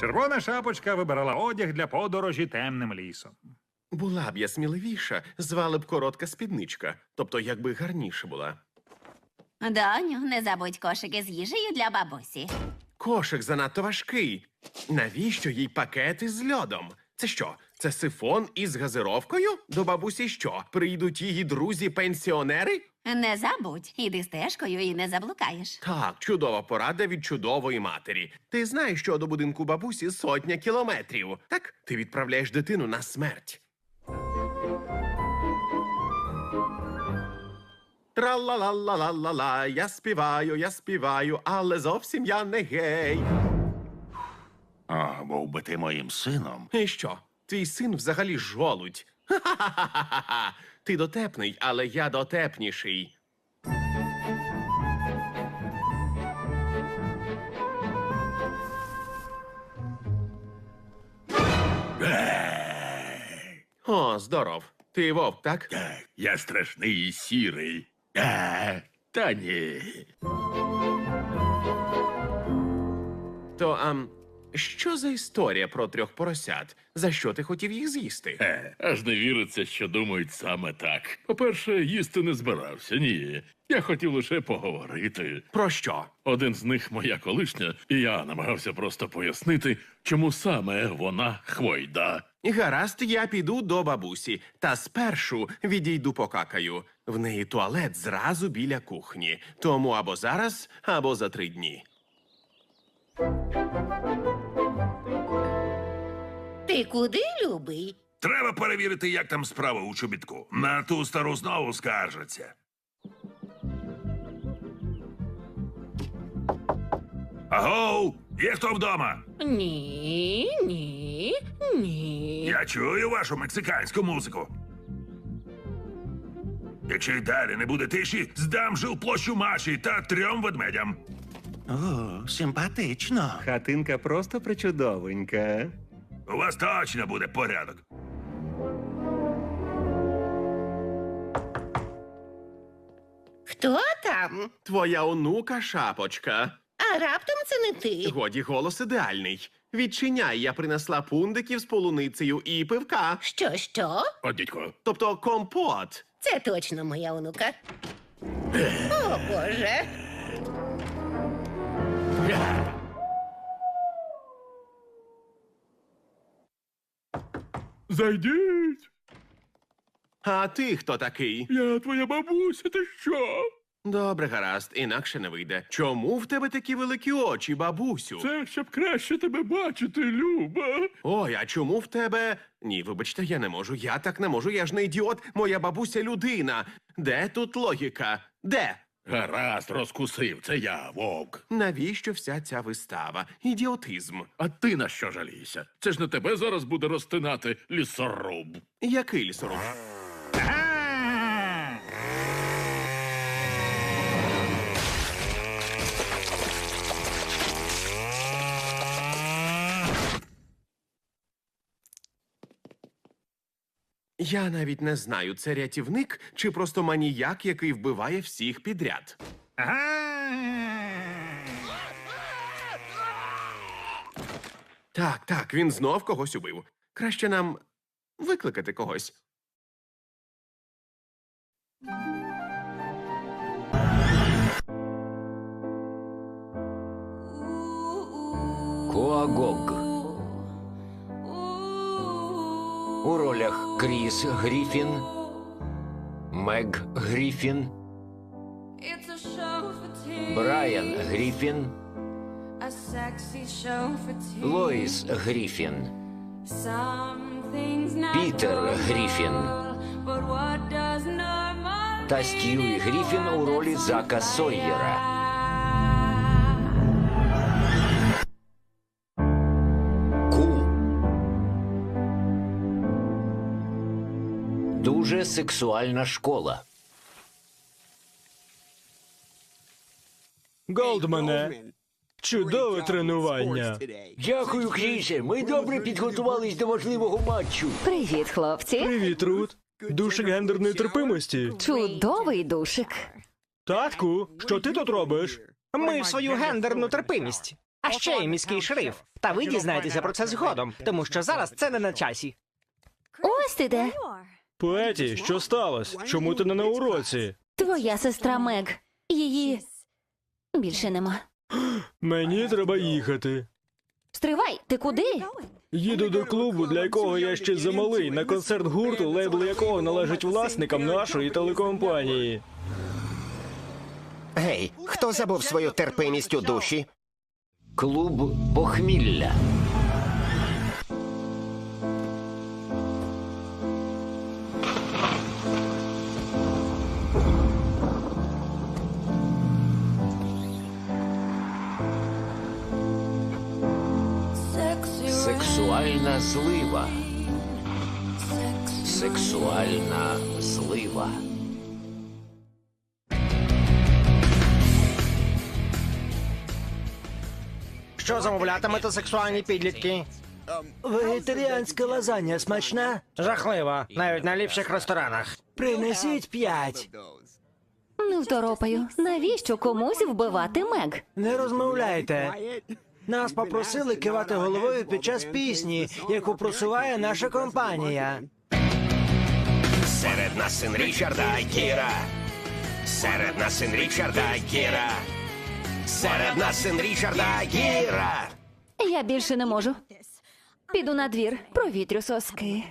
Червона шапочка вибирала одяг для подорожі темним лісом. Була б я сміливіша, звали б коротка спідничка, тобто якби гарніше була. Доню, не забудь кошики з їжею для бабусі. Кошик занадто важкий. Навіщо їй пакети з льодом? Це що? Це сифон із газировкою? До бабусі що? Прийдуть її друзі-пенсіонери? Не забудь, іди стежкою і не заблукаєш. Так, чудова порада від чудової матері. Ти знаєш, що до будинку бабусі сотня кілометрів. Так, ти відправляєш дитину на смерть. Тра-ла-ла-ла-ла-ла-ла, я співаю, я співаю, але зовсім я не гей. А, був би ти моїм сином. І що? Твій син взагалі жолудь. Ха-ха-ха-ха-ха. Ти дотепний, але я дотепніший. О, здоров. Ти вовк, так? Так, я страшний і сірий. А, та ні. То ам, що за історія про трьох поросят? За що ти хотів їх з'їсти? Е, аж не віриться, що думають саме так. По-перше, їсти не збирався, ні. Я хотів лише поговорити. Про що? Один з них моя колишня, і я намагався просто пояснити, чому саме вона хвойда. Гаразд, я піду до бабусі, та спершу відійду покакаю. В неї туалет зразу біля кухні. Тому або зараз, або за три дні. Ти куди, любий? Треба перевірити, як там справа у чобітку. На ту стару знову скаржаться. Агоу! Є хто вдома? Ні, ні, ні. Я чую вашу мексиканську музику. Якщо й далі не буде тиші, здам жилплощу Маші та трьом ведмедям. О, симпатично. Хатинка просто причудовенька. У вас точно буде порядок. Хто там? Твоя онука шапочка. А раптом це не ти. Годі голос ідеальний. Відчиняй, я принесла пундиків з полуницею і пивка. Що, що? О, дідько, Тобто компот. Це точно моя онука. О, Боже. Зайдіть! А ти хто такий? Я твоя бабуся, ти що? Добре, гаразд, інакше не вийде. Чому в тебе такі великі очі, бабусю? Це щоб краще тебе бачити, Люба. Ой, а чому в тебе. Ні, вибачте, я не можу. Я так не можу, я ж не ідіот, моя бабуся людина. Де тут логіка? Де? Гаразд, розкусив, це я, вовк. Навіщо вся ця вистава? Ідіотизм. А ти на що жалійся? Це ж не тебе зараз буде розтинати лісоруб. Який лісоруб? Я навіть не знаю, це рятівник чи просто маніяк, який вбиває всіх підряд. Так, так, він знов когось убив. Краще нам викликати когось. Коагог. Ролях Кріс Гріфін, Мег Гріфін, Брайан Гріфін, Лоїс Гріфін, Пітер Гріфін та Стюї Гріфін у ролі Зака Сойєра. Дуже сексуальна школа. Голдмане, чудове тренування. Дякую, Крісе. Ми добре підготувались до важливого матчу. Привіт, хлопці. Привіт, Рут. Душик гендерної терпимості. Чудовий душик. Татку, що ти тут робиш? Ми свою гендерну терпимість А ще й міський шериф. Та ви дізнаєтеся про це згодом, тому що зараз це не на часі. Ось ти де. Петі, що сталося? Чому ти не на уроці? Твоя сестра Мег. Її більше нема. Мені треба їхати. Стривай, ти куди? Їду до клубу, для якого я ще замалий, на концерт гурту, лейбл якого належить власникам нашої телекомпанії. Гей, хто забув свою терпимість у душі? Клуб похмілля. Сексуальна злива. Сексуальна злива. Що замовлятимете сексуальні підлітки? Вегетаріанська лазанья смачна? Жахливо, навіть на ліпших ресторанах. Принесіть п'ять. Не второпаю. Навіщо комусь вбивати Мег? Не розмовляйте. Нас попросили кивати головою під час пісні, яку просуває наша компанія. Серед нас син Річарда і Кіра. Серед нас син Річарда і Кіра. Серед нас син Річарда і Кіра. Я більше не можу. Піду на двір, провітрю соски.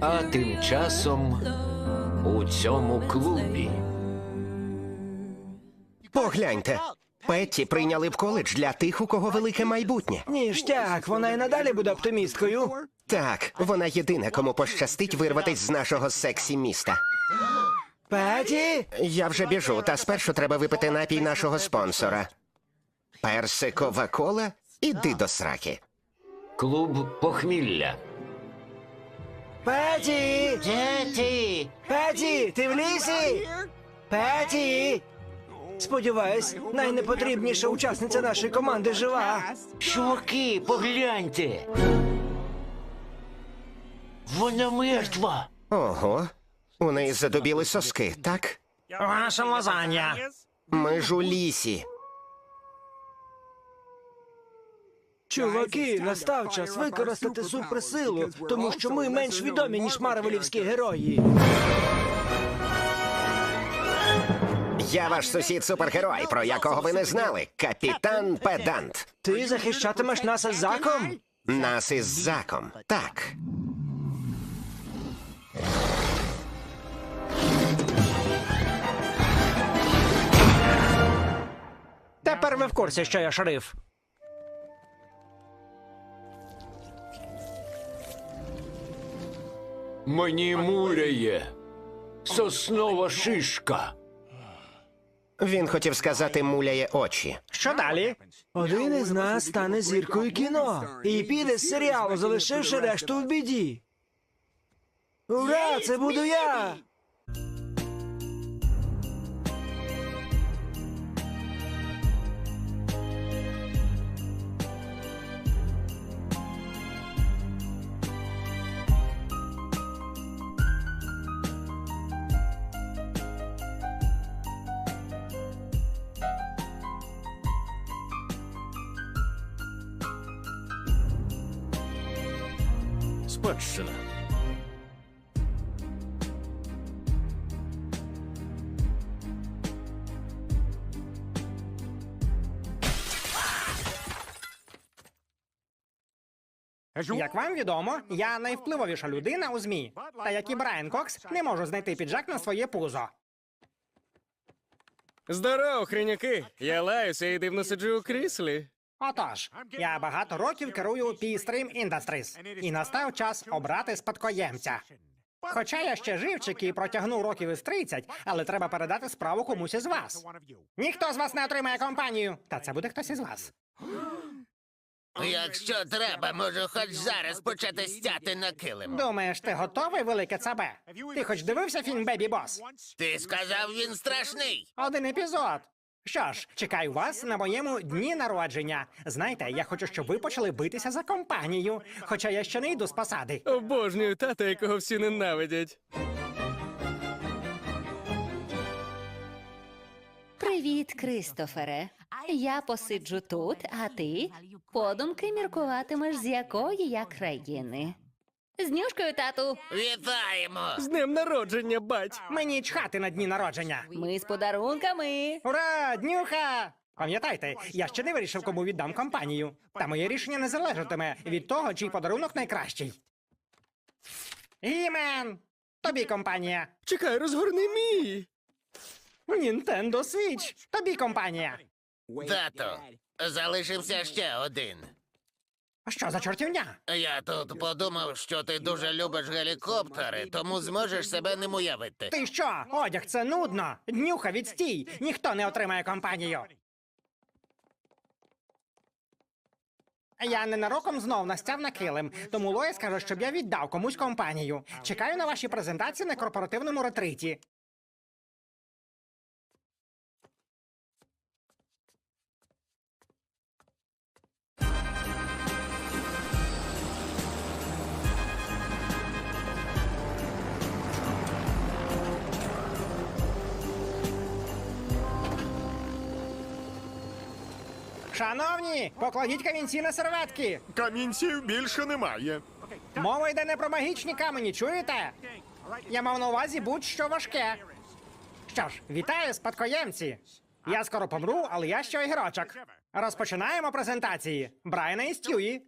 А тим часом у цьому клубі. Погляньте. Петті прийняли в коледж для тих, у кого велике майбутнє. Ніштяк, вона і надалі буде оптимісткою. Так, вона єдина, кому пощастить вирватись з нашого сексі міста. Петі? Я вже біжу, та спершу треба випити напій нашого спонсора. Персикова кола, іди до сраки. Клуб похмілля. Петі! Петі! Петі, ти в лісі? Петі! Сподіваюсь, найнепотрібніша учасниця нашої команди жива. Чуваки, погляньте. Вона мертва. Ого, у неї задубіли соски, так? Ваша лазанья. Ми ж у лісі. Чуваки, настав час використати суперсилу, тому що ми менш відомі, ніж марвелівські герої. Я ваш сусід супергерой, про якого ви не знали. Капітан Педант. Ти захищатимеш нас із заком? Нас із заком. Так. Тепер ви в курсі, що я шериф. Мені муряє. Соснова шишка. Він хотів сказати муляє очі. Що далі? Один із нас стане зіркою кіно і піде з серіалу, залишивши решту в біді. Ура, це буду я! Як вам відомо, я найвпливовіша людина у ЗМІ. Та як і Брайан Кокс, не можу знайти піджак на своє пузо. Здорово, хреняки! Я лаюся і дивно сиджу у кріслі. Отож, я багато років керую P-Stream Industries, і настав час обрати спадкоємця. Хоча я ще живчик і протягну років із 30, але треба передати справу комусь із вас. Ніхто з вас не отримає компанію, та це буде хтось із вас. Якщо треба, можу хоч зараз почати стяти на килим. Думаєш, ти готовий, велике цабе? Ти хоч дивився фільм Бебі Бос? Ти сказав, він страшний. Один епізод. Що ж, чекаю вас на моєму дні народження. Знаєте, я хочу, щоб ви почали битися за компанію, хоча я ще не йду з посади. Обожнюю тата, якого всі ненавидять. Привіт, Кристофере. Я посиджу тут, а ти подумки міркуватимеш, з якої я країни. З нюшкою, тату. Вітаємо! З днем народження, бать! Мені чхати на дні народження. Ми з подарунками. Ура, днюха! Пам'ятайте, я ще не вирішив, кому віддам компанію. Та моє рішення не залежатиме від того, чий подарунок найкращий. Гімен! Тобі компанія. Чекай, розгорни мій! Nintendo Switch. Тобі компанія. Тато, залишився ще один. Що за чортівня? Я тут подумав, що ти дуже любиш гелікоптери, тому зможеш себе ним уявити. Ти що? Одяг це нудно. Днюха, відстій. Ніхто не отримає компанію. Я ненароком знов настяв на килим, тому Лоя скаже, щоб я віддав комусь компанію. Чекаю на ваші презентації на корпоративному ретриті. Шановні, покладіть камінці на серветки. Камінців більше немає. Мова йде не про магічні камені, чуєте? Я мав на увазі будь-що важке. Що ж, вітаю, спадкоємці. Я скоро помру, але я ще огірочок. Розпочинаємо презентації. Брайана і Стюї.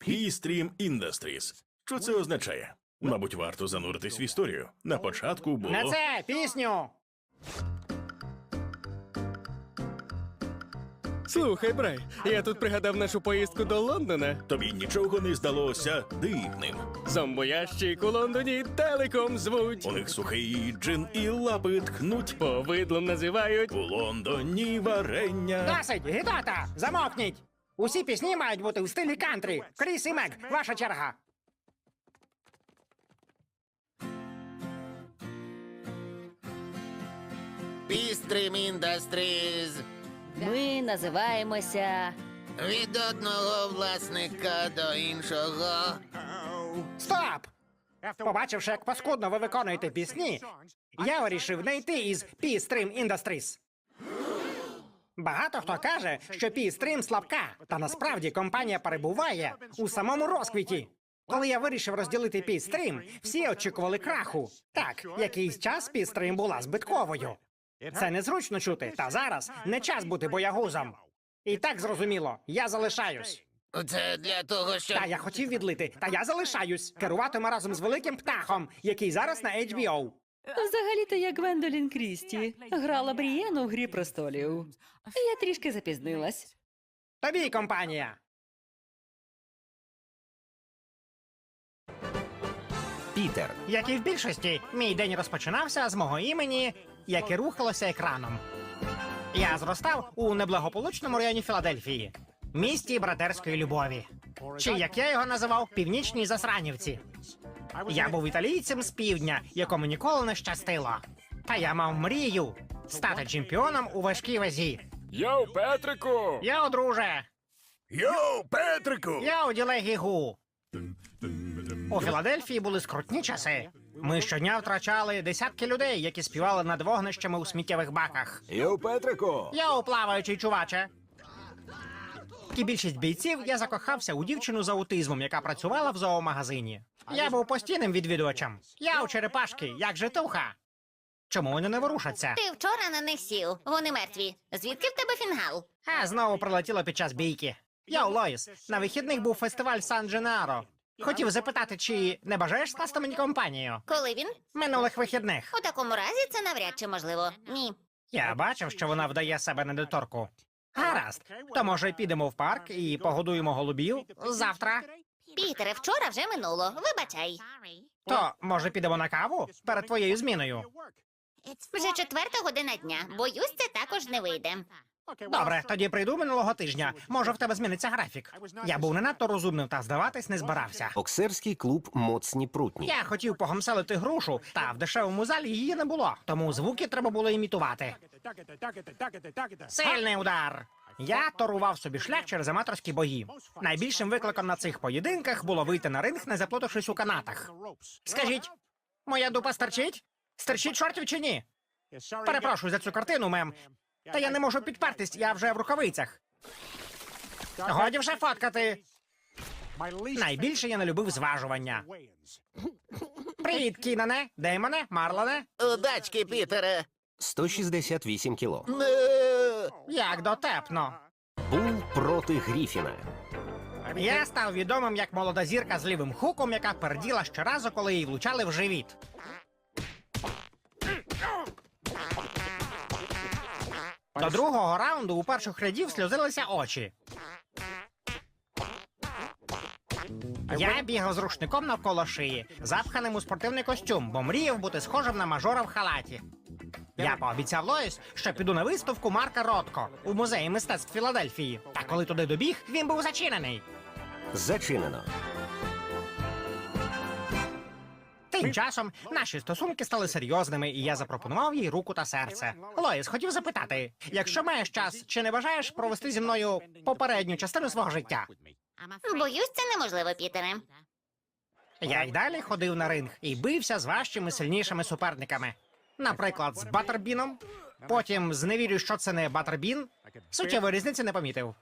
P-Stream Industries. Що це означає? Мабуть, варто зануритись в історію. На початку було. На це пісню. Слухай, Брай, я тут пригадав нашу поїздку до Лондона. Тобі нічого не здалося дивним. Зомбоящик у Лондоні телеком звуть. У них сухий джин і лапи ткнуть. Повидлом називають. У Лондоні варення. Досить, гідота! Замовкніть! Усі пісні мають бути в стилі кантрі. Кріс і Мек, ваша черга. Пістрім Industries. Ми називаємося. Від одного власника до іншого. Стоп! Побачивши, як паскудно ви виконуєте пісні, я вирішив не йти із P-Stream Industries. Багато хто каже, що P-Stream слабка, та насправді компанія перебуває у самому розквіті. Коли я вирішив розділити P-Stream, всі очікували краху. Так, якийсь час P-Stream була збитковою. Це незручно чути, та зараз не час бути боягузом. І так зрозуміло, я залишаюсь. Це для того, щоб. Та я хотів відлити, та я залишаюсь. Керуватиме разом з великим птахом, який зараз на HBO. Взагалі-то я Гвендолін Крісті. Грала Брієну в грі престолів. Я трішки запізнилась. Тобі компанія. Пітер. Як і в більшості, мій день розпочинався з мого імені, яке рухалося екраном. Я зростав у неблагополучному районі Філадельфії, місті братерської любові. Чи як я його називав, північній засранівці. Я був італійцем з півдня, якому ніколи не щастило. Та я мав мрію стати чемпіоном у важкій вазі. Йоу, Петрику! Я друже, Йоу, Петрику! я у ділегі У Філадельфії були скрутні часи. Ми щодня втрачали десятки людей, які співали над вогнищами у сміттєвих баках. Йоу, Петрику! Я у плаваючий чуваче. Як і більшість бійців, я закохався у дівчину з аутизмом, яка працювала в зоомагазині. Я був постійним відвідувачем. Я у черепашки, як житуха. Чому вони не ворушаться? Ти вчора на них сів. Вони мертві. Звідки в тебе фінгал? А знову прилетіло під час бійки. Я у Лоїс. На вихідних був фестиваль Сан Дженаро. Хотів запитати, чи не бажаєш скласти мені компанію? Коли він? Минулих вихідних. У такому разі це навряд чи можливо. Ні. Я бачив, що вона вдає себе недоторку. Гаразд, то може підемо в парк і погодуємо голубів завтра. Пітере, вчора вже минуло. Вибачай. То може підемо на каву перед твоєю зміною. Вже четверта година дня. Боюсь, це також не вийде. Добре, тоді прийду минулого тижня. Може, в тебе зміниться графік. Я був не надто розумним та здаватись не збирався. Боксерський клуб моцні прутні. Я хотів погамселити грушу, та в дешевому залі її не було, тому звуки треба було імітувати. Сильний удар. Я торував собі шлях через аматорські бої. Найбільшим викликом на цих поєдинках було вийти на ринг, не заплутавшись у канатах. Скажіть, моя дупа стерчить? Стерчить шортів чи ні? Перепрошую за цю картину, мем. Та я не можу підпертись, я вже в рукавицях. Годі вже фоткати. Найбільше я не любив зважування. Привіт, Кінане, Деймоне, Марлоне. Удачки, Пітере. 168 кіло. Як дотепно. Бул проти Гріфіна. Я став відомим як молода зірка з лівим хуком, яка перділа щоразу, коли її влучали в живіт. До другого раунду у перших рядів сльозилися очі. Я бігав з рушником навколо шиї, запханим у спортивний костюм, бо мріяв бути схожим на мажора в халаті. Я пообіцяв Лоїс, що піду на виставку Марка Ротко у музеї мистецтв Філадельфії. Та коли туди добіг, він був зачинений. Зачинено. Тим часом наші стосунки стали серйозними, і я запропонував їй руку та серце. Лоїс, хотів запитати: якщо маєш час, чи не бажаєш провести зі мною попередню частину свого життя? Боюсь, це неможливо, Пітере. Я й далі ходив на ринг і бився з важчими сильнішими суперниками. Наприклад, з Батербіном. Потім зневірю, що це не Батербін. Суттєвої різниці не помітив.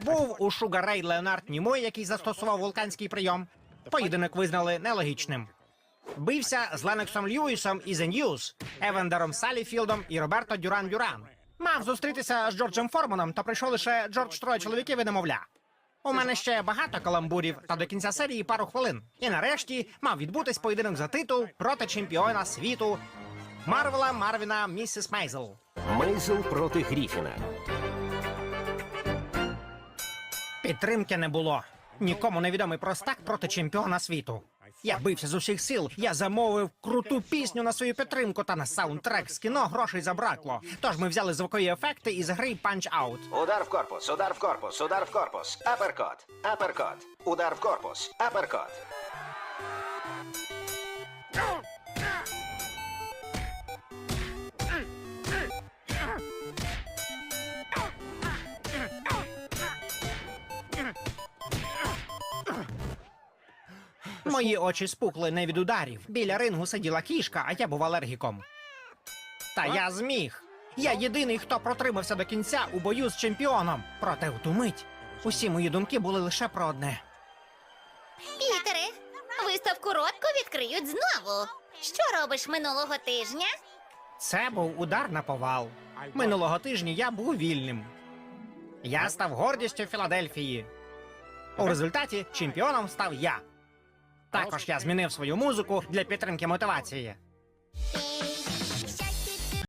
Був у Шугар Рей Леонард Німой, який застосував вулканський прийом. Поєдинок визнали нелогічним. Бився з Леноксом Льюісом і The News, Евендером Саліфілдом і Роберто Дюран Дюран. Мав зустрітися з Джорджем Форманом, та прийшов лише Джордж Троє чоловіків і немовля. У мене ще багато каламбурів, та до кінця серії пару хвилин. І нарешті мав відбутись поєдинок за титул проти чемпіона світу Марвела Марвіна Місіс Мейзел. Мейзел проти Гріфіна. Підтримки не було. Нікому невідомий простак проти чемпіона світу. Я бився з усіх сил. Я замовив круту пісню на свою підтримку та на саундтрек з кіно грошей забракло. Тож ми взяли звукові ефекти із гри Punch Out. Удар в корпус, удар в корпус, удар в корпус. Аперкот, аперкот. Удар в корпус, аперкот. Мої очі спухли не від ударів. Біля рингу сиділа кішка, а я був алергіком. Та я зміг. Я єдиний, хто протримався до кінця у бою з чемпіоном. Проте в ту мить усі мої думки були лише про одне. Пітере, виставку Ротко відкриють знову. Що робиш минулого тижня? Це був удар на повал. Минулого тижня я був вільним. Я став гордістю Філадельфії. У результаті чемпіоном став я. Також я змінив свою музику для підтримки мотивації.